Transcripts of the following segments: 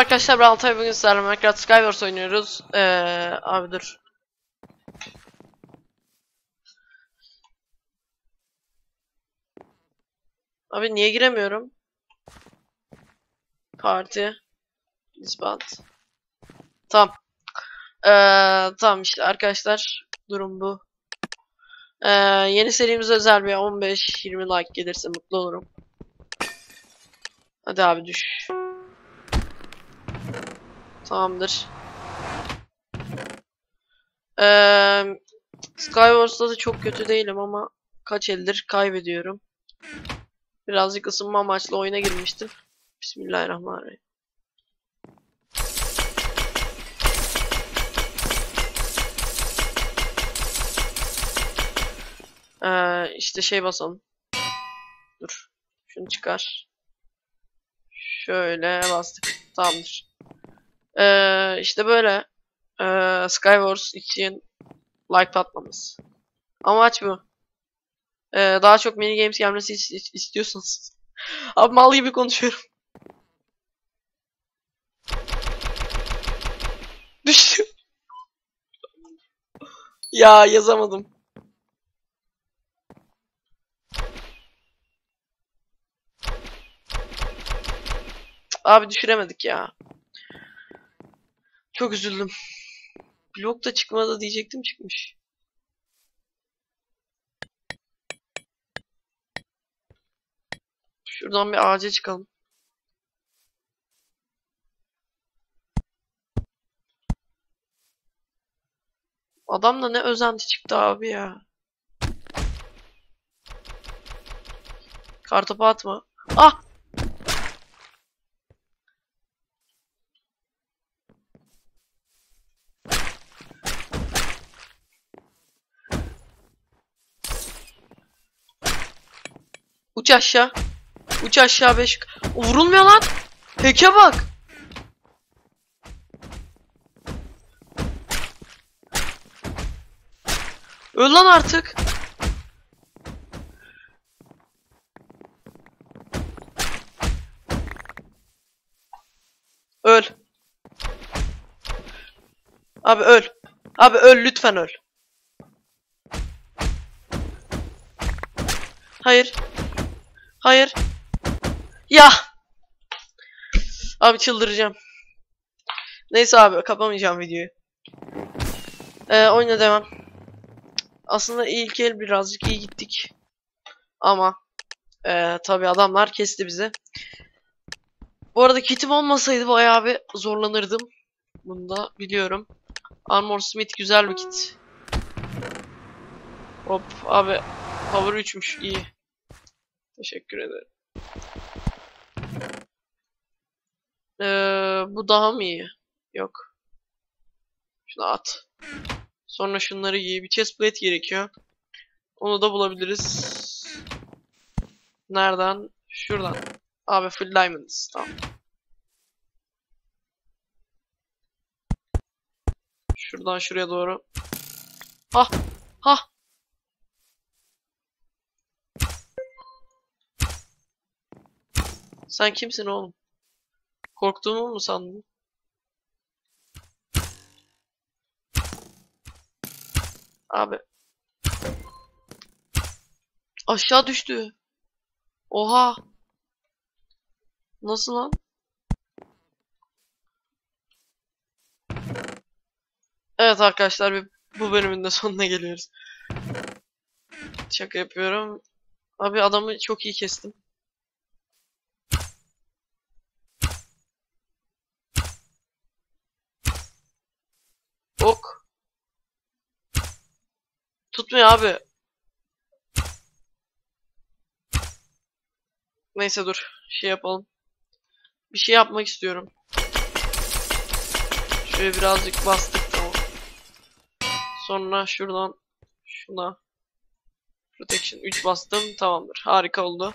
arkadaşlar ben Altay bugün sizlerle Minecraft Skywars oynuyoruz. Ee, abi dur. Abi niye giremiyorum? Parti. Disband. Tamam. Ee, tamam işte arkadaşlar. Durum bu. Ee, yeni serimize özel bir 15-20 like gelirse mutlu olurum. Hadi abi düş. Tamamdır. Ee, Skywars'ta da çok kötü değilim ama kaç eldir kaybediyorum. Birazcık ısınma amaçlı oyuna girmiştim. Bismillahirrahmanirrahim. Ee, işte şey basalım. Dur. Şunu çıkar. Şöyle bastık. Tamamdır. Ee, işte böyle ee, Skywars için like atmamız. Amaç bu. Ee, daha çok mini games gelmesi is- is- istiyorsanız. Abi mal gibi konuşuyorum. Düştüm. ya yazamadım. Abi düşüremedik ya. Çok üzüldüm. Blok da çıkmadı diyecektim çıkmış. Şuradan bir ağaca çıkalım. Adam da ne özenti çıktı abi ya. Kartopu atma. Ah! Uç aşağı. Uç aşağı 5. Vurulmuyor lan. Peke bak. Öl lan artık. Öl. Abi öl. Abi öl lütfen öl. Hayır. Hayır. Ya. Abi çıldıracağım. Neyse abi kapamayacağım videoyu. Ee, oyuna devam. Aslında ilk el birazcık iyi gittik. Ama ee, tabi adamlar kesti bizi. Bu arada kitim olmasaydı bayağı bir zorlanırdım. Bunu da biliyorum. Armor Smith güzel bir kit. Hop abi power 3'müş iyi. Teşekkür ederim. Ee, bu daha mı iyi? Yok. Şunu at. Sonra şunları giy. Bir chestplate gerekiyor. Onu da bulabiliriz. Nereden? Şuradan. Abi full diamonds. Tamam. Şuradan şuraya doğru. Hah. Hah. Sen kimsin oğlum? Korktuğumu mu sandın? Abi. Aşağı düştü. Oha. Nasıl lan? Evet arkadaşlar bu bölümün de sonuna geliyoruz. Şaka yapıyorum. Abi adamı çok iyi kestim. Ok. Tutmuyor abi. Neyse dur. Şey yapalım. Bir şey yapmak istiyorum. Şöyle birazcık bastık tamam. Sonra şuradan şuna Protection 3 bastım. Tamamdır. Harika oldu.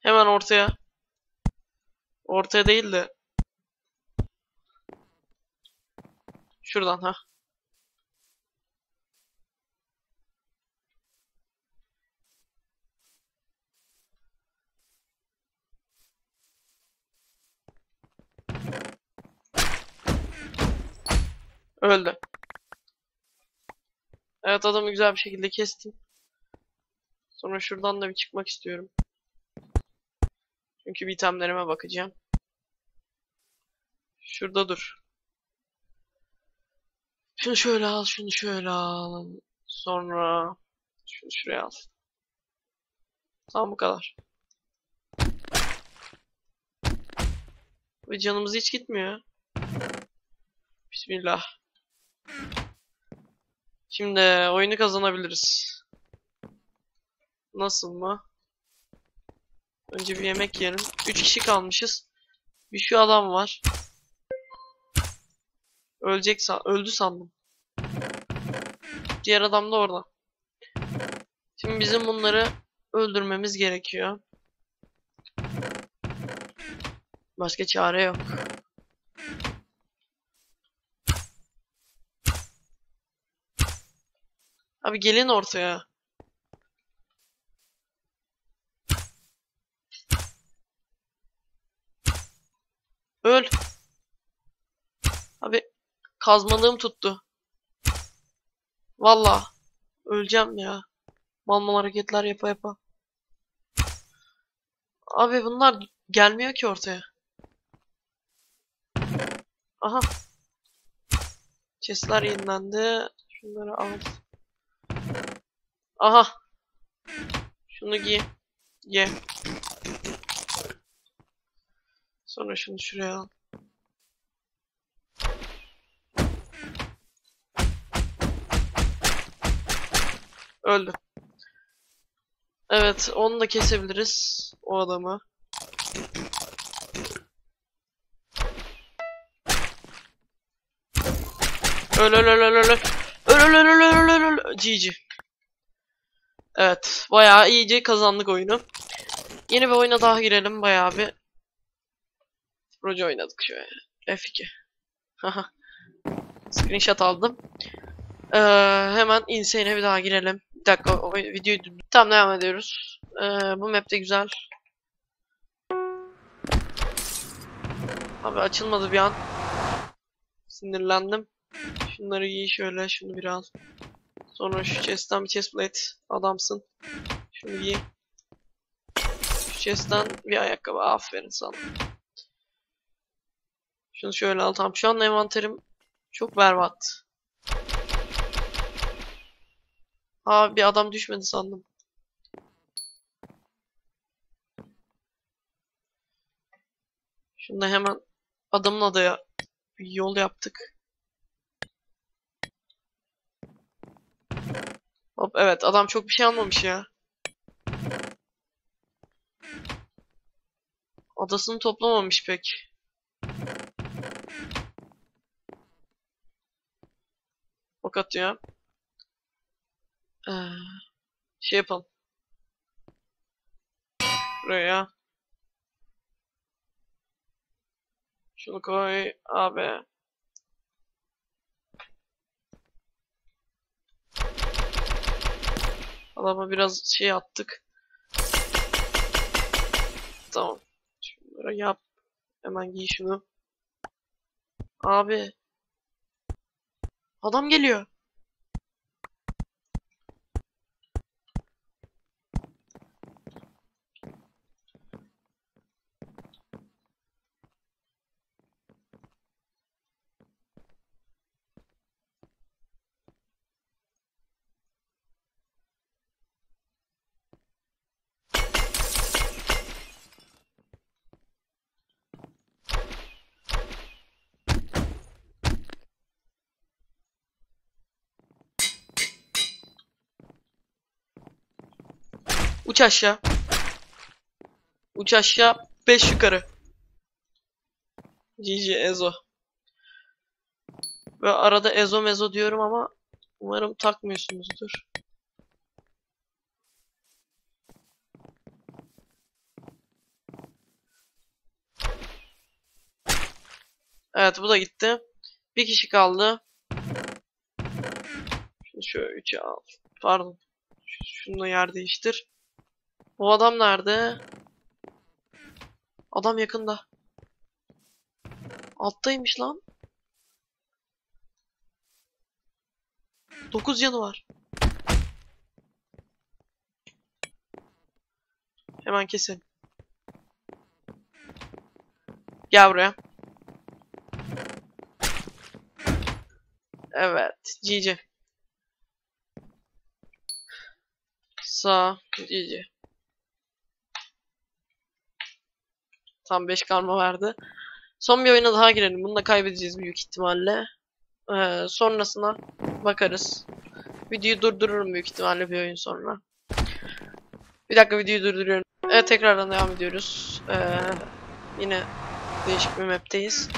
Hemen ortaya. Ortaya değil de. Şuradan ha. Öldü. Evet adamı güzel bir şekilde kestim. Sonra şuradan da bir çıkmak istiyorum. Çünkü bir bakacağım. Şurada dur. Şunu şöyle al, şunu şöyle al. Sonra şunu şuraya al. Tamam bu kadar. Ve canımız hiç gitmiyor. Bismillah. Şimdi oyunu kazanabiliriz. Nasıl mı? Önce bir yemek yiyelim. 3 kişi kalmışız. Bir şu adam var. Ölecek san öldü sandım. Diğer adam da orada. Şimdi bizim bunları öldürmemiz gerekiyor. Başka çare yok. Abi gelin ortaya. Öl. Abi kazmalığım tuttu. Valla. Öleceğim ya. Mal mal hareketler yapa yapa. Abi bunlar gelmiyor ki ortaya. Aha. Chestler yenilendi. Şunları al. Aha. Şunu giy. Ye. Sonra şunu şuraya al. Öldü. Evet, onu da kesebiliriz. O adamı. Öl öl öl öl öl öl. Öl öl öl öl öl öl. GG. Evet, bayağı iyice kazandık oyunu. Yeni bir oyuna daha girelim bayağı bir. Proje oynadık şöyle. F2. Haha. Screenshot aldım. Ee, hemen Insane'e bir daha girelim. Bir dakika o videoyu Tamam devam ediyoruz. Ee, bu map de güzel. Abi açılmadı bir an. Sinirlendim. Şunları giy şöyle. Şunu bir al. Sonra şu chest'ten bir chestplate. Adamsın. Şunu giy. Şu chest'ten bir ayakkabı. Aferin sana. Şunu şöyle al. Tamam şu an envanterim çok berbat. Aa bir adam düşmedi sandım. Da hemen adamın adaya bir yol yaptık. Hop evet adam çok bir şey almamış ya. Adasını toplamamış pek. Ok atıyor. Ee, şey yapalım. Buraya. Şunu koy abi. Adama biraz şey attık. Tamam. Şunları yap. Hemen giy şunu. Abi. Adam geliyor. Uç aşağı. Uç aşağı. 5 yukarı. GG Ezo. Ve arada Ezo mezo diyorum ama umarım takmıyorsunuzdur. Evet bu da gitti. Bir kişi kaldı. Şunu şöyle 3'e al. Pardon. Şununla yer değiştir. O adam nerede? Adam yakında. Alttaymış lan. 9 yanı var. Hemen keselim. Gel buraya. Evet. GG. Sağ. GG. Tam 5 karma verdi. Son bir oyuna daha girelim. Bunu da kaybedeceğiz büyük ihtimalle. Ee, sonrasına bakarız. Videoyu durdururum büyük ihtimalle bir oyun sonra. Bir dakika videoyu durduruyorum. Evet tekrardan devam ediyoruz. Ee, yine değişik bir map'teyiz.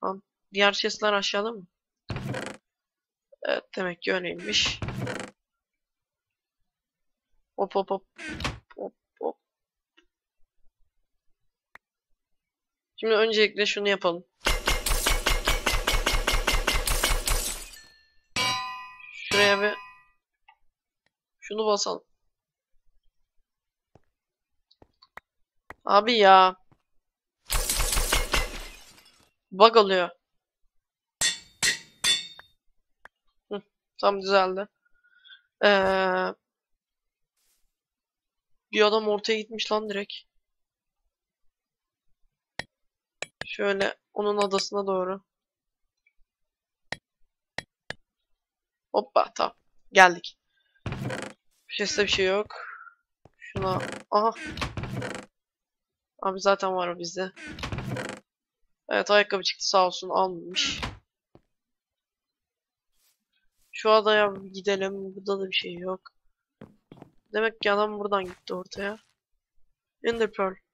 Tamam. Diğer chestler aşağıda mı? Evet demek ki öyleymiş. Hop hop hop. Şimdi öncelikle şunu yapalım. Şuraya bir şunu basalım. Abi ya. Bug oluyor. Tam düzeldi. Ee, bir adam ortaya gitmiş lan direkt. Şöyle onun adasına doğru. Hoppa tamam. Geldik. Chest'te bir şey yok. Şuna. Aha. Abi zaten var o bizde. Evet ayakkabı çıktı sağ olsun almamış. Şu adaya gidelim. Burada da bir şey yok. Demek ki adam buradan gitti ortaya. Ender Pearl.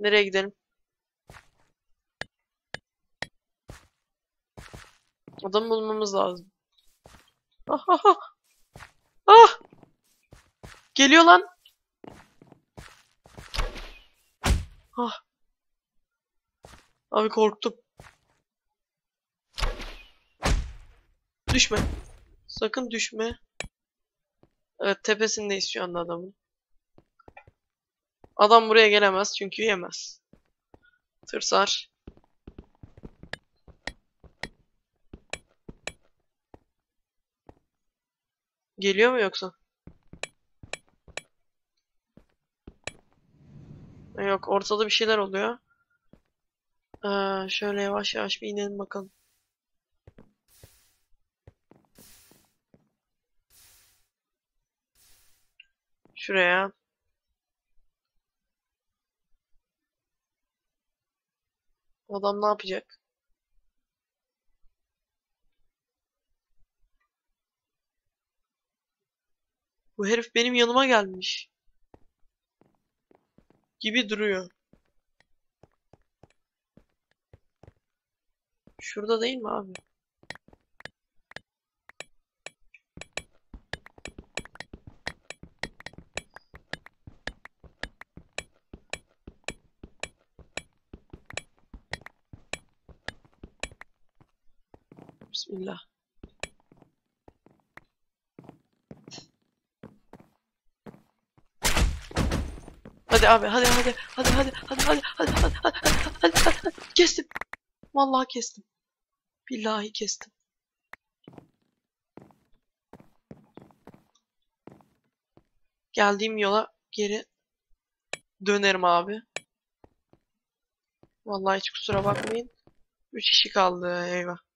Nereye gidelim? Adam bulmamız lazım. Ah ah ah. Ah! Geliyor lan. Ah. Abi korktum. Düşme. Sakın düşme. Evet tepesindeyiz şu anda adamın. Adam buraya gelemez çünkü yemez. Tırsar. Geliyor mu yoksa? Yok ortada bir şeyler oluyor. Ee, şöyle yavaş yavaş bir inelim bakalım. Şuraya. Adam ne yapacak? Bu herif benim yanıma gelmiş. Gibi duruyor. Şurada değil mi abi? Bismillah. Hadi abi hadi hadi hadi hadi hadi hadi hadi hadi hadi hadi hadi kestim. Vallahi kestim. Billahi kestim. Geldiğim yola geri dönerim abi. Vallahi hiç kusura bakmayın. 3 kişi kaldı eyvah.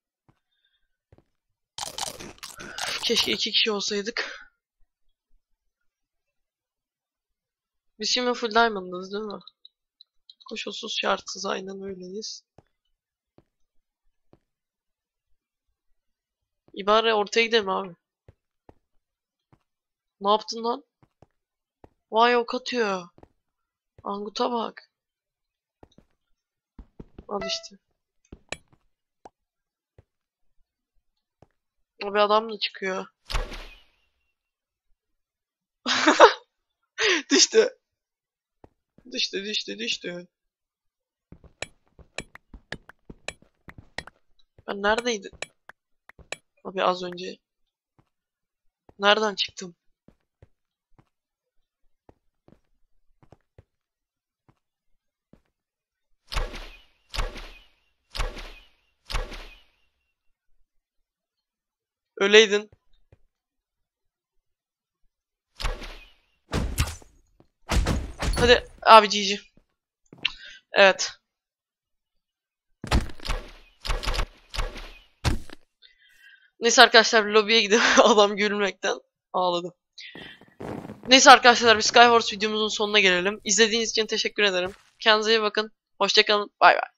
Keşke iki kişi olsaydık. Biz şimdi full diamond'ız değil mi? Koşulsuz şartsız aynen öyleyiz. İbare ortaya gidelim abi. Ne yaptın lan? Vay ok atıyor. Angut'a bak. Al işte. O bir adam da çıkıyor. düştü. Düştü düştü düştü. Ben neredeydim? Abi az önce. Nereden çıktım? Öyleydin. Hadi abi GG. Evet. Neyse arkadaşlar lobiye gidip adam gülmekten ağladı. Neyse arkadaşlar bir Skywars videomuzun sonuna gelelim. İzlediğiniz için teşekkür ederim. Kendinize iyi bakın. Hoşçakalın. Bay bay.